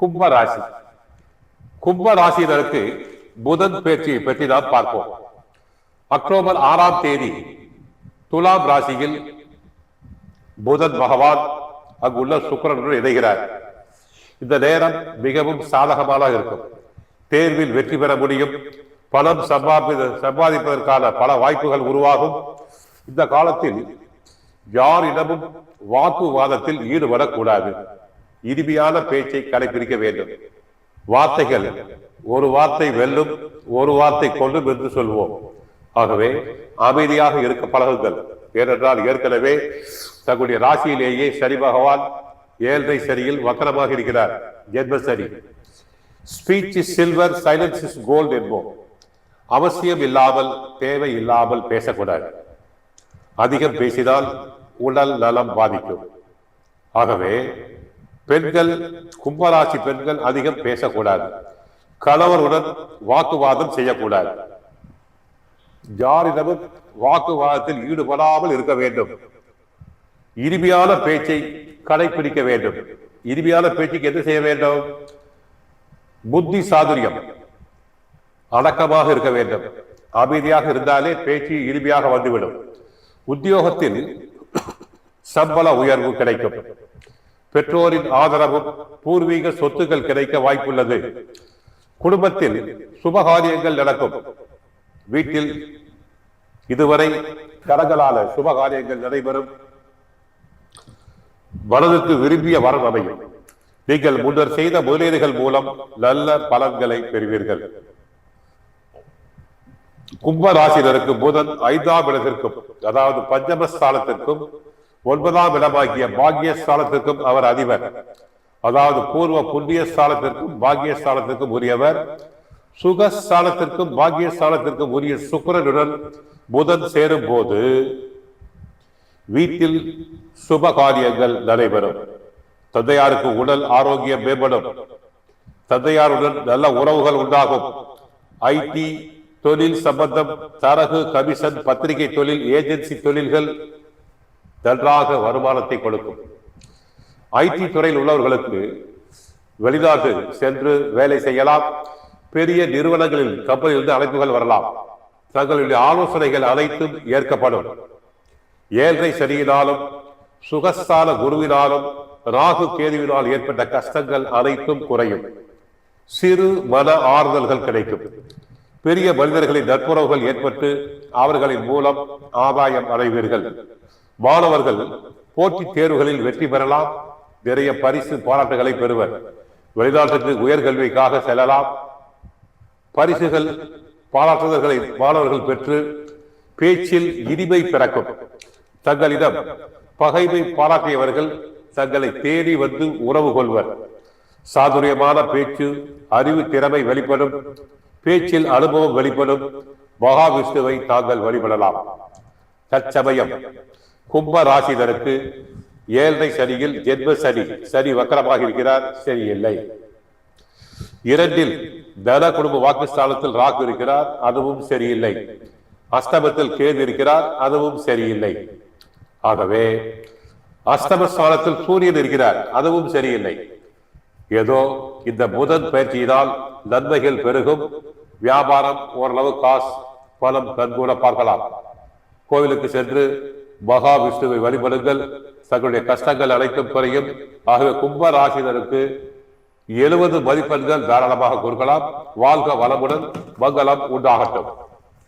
கும்ப ராசி கும்ப ராசியினருக்கு புதன் பேச்சியை பற்றி தான் பார்ப்போம். அக்டோபர் ஆறாம் தேதி துலாம் ராசியில் புதன் பகவான் அங்குள்ள சுக்கரனுடன் இணைகிறார். இந்த நேரம் மிகவும் சாதகமாக இருக்கும். தேர்வில் வெற்றி பெற முடியும். பணம் சம்பாதி சம்பாதிப்பதற்கான பல வாய்ப்புகள் உருவாகும். இந்த காலத்தில் யாரிடமும் வாக்குவாதத்தில் ஈடுபடக்கூடாது. இனிமையான பேச்சை கடைபிடிக்க வேண்டும். வார்த்தைகள் ஒரு வார்த்தை வெல்லும் ஒரு வார்த்தை கொல்லும் என்று சொல்வோம். ஆகவே அமைதியாக இருக்க பழகுங்கள். ஏனென்றால் ஏற்கனவே தங்களுடைய ராசியிலேயே சரி பகவான் ஏழரை சரியில் வக்கரமாக இருக்கிறார். ஜென்மசரி speech is silver silence is gold என்போம். அவசியம் இல்லாமல் தேவை இல்லாமல் பேசக்கூடாது. அதிகம் பேசினால் உடல் நலம் பாதிக்கும். ஆகவே பெண்கள் கும்பராசி பெண்கள் அதிகம் பேசக்கூடாது. கணவருடன் வாக்குவாதம் செய்யக்கூடாது. யாரிடமும் வாக்குவாதத்தில் ஈடுபடாமல் இருக்க வேண்டும். இனிமையான பேச்சை கடைபிடிக்க வேண்டும். இனிமையான பேச்சுக்கு என்ன செய்ய வேண்டும்? புத்தி சாதுரியம். அடக்கமாக இருக்க வேண்டும். அமைதியாக இருந்தாலே பேச்சு இனிமையாக வந்துவிடும். உத்தியோகத்தில் சம்பள உயர்வு கிடைக்கும். பெற்றோரின் ஆதரவும் பூர்வீக சொத்துக்கள் கிடைக்க வாய்ப்புள்ளது. குடும்பத்தில் சுபகாரியங்கள் நடக்கும். வீட்டில் இதுவரை கரங்களால சுபகாரியங்கள் நடைபெறும். மனதுக்கு விரும்பிய வரம் அமையும். நீங்கள் முன்னர் செய்த முதலீடுகள் மூலம் நல்ல பலன்களை பெறுவீர்கள். கும்ப ராசினருக்கு புதன் ஐந்தாம் இடத்திற்கும் அதாவது பஞ்சமஸ்தானத்திற்கும் ஒன்பதாம் இடமாகிய பாக்யஸ்தானத்திற்கும் அவர் அதிபர். அதாவது பூர்வ புண்ணிய பாக்யஸ்தானத்திற்கும் உரியவர். சுகஸ்தானத்திற்கும் பாக்யஸ்தானத்திற்கும் உரிய சுக்கரனுடன் புதன் சேரும் போது வீட்டில் சுப காரியங்கள் நடைபெறும். தந்தையாருக்கு உடல் ஆரோக்கியம் மேம்படும். தந்தையாருடன் நல்ல உறவுகள் உண்டாகும். ஐடி தொழில் சம்பந்தம் தரகு கமிஷன் பத்திரிகை தொழில் ஏஜென்சி தொழில்கள் நன்றாக வருமானத்தை கொடுக்கும். ஐடி துறையில் உள்ளவர்களுக்கு வெளிநாட்டு சென்று வேலை செய்யலாம். பெரிய நிறுவனங்களில் கம்பெனியிலிருந்து அழைப்புகள் வரலாம். தங்களுடைய ஆலோசனைகள் அனைத்தும் ஏற்கப்படும். ஏழரை சனியினாலும் சுகஸ்தான குருவினாலும் ராகு கேதுவினால் ஏற்பட்ட கஷ்டங்கள் அனைத்தும் குறையும். சிறு மன ஆறுதல்கள் கிடைக்கும். பெரிய மனிதர்களின் நட்புறவுகள் ஏற்பட்டு அவர்களின் மூலம் ஆதாயம் அடைவீர்கள். மாணவர்கள் போட்டித் தேர்வுகளில் வெற்றி பெறலாம். நிறைய பரிசு பாராட்டுகளை பெறுவர். வெளிநாட்டுக்கு உயர்கல்விக்காக செல்லலாம். பரிசுகள் பாராட்டுதல்களை மாணவர்கள் பெற்று பேச்சில் இனிமை பிறக்கும். தங்களிடம் பகைமை பாராட்டியவர்கள் தங்களை தேடி வந்து உறவு கொள்வர். சாதுரியமான பேச்சு அறிவு திறமை வெளிப்படும். பேச்சில் அனுபவம் வெளிப்படும். மகாவிஷ்ணுவை தாங்கள் வழிபடலாம். தற்சமயம் கும்ப ராசிதருக்கு ஏழரை சனியில் ஜென்ம சனி சனி வக்கரமாக இருக்கிறார் சரியில்லை இரண்டில் தன குடும்ப வாக்குஸ்தானத்தில் ராகு இருக்கிறார் அதுவும் சரியில்லை அஸ்தமத்தில் கேது இருக்கிறார் அதுவும் சரியில்லை ஆகவே அஸ்தமஸ்தானத்தில் சூரியன் இருக்கிறார் அதுவும் சரியில்லை ஏதோ இந்த புதன் பயிற்சியினால் நன்மைகள் பெருகும். வியாபாரம் ஓரளவு காசு பலம் கண்கூட பார்க்கலாம். கோவிலுக்கு சென்று மகா விஷ்ணுவை வழிபடுங்கள். தங்களுடைய கஷ்டங்கள் அனைத்தும் குறையும். ஆகவே கும்ப ராசினருக்கு எழுபது மதிப்பெண்கள் தாராளமாக கொடுக்கலாம். வாழ்க வளமுடன் மங்களம் உண்டாகட்டும்.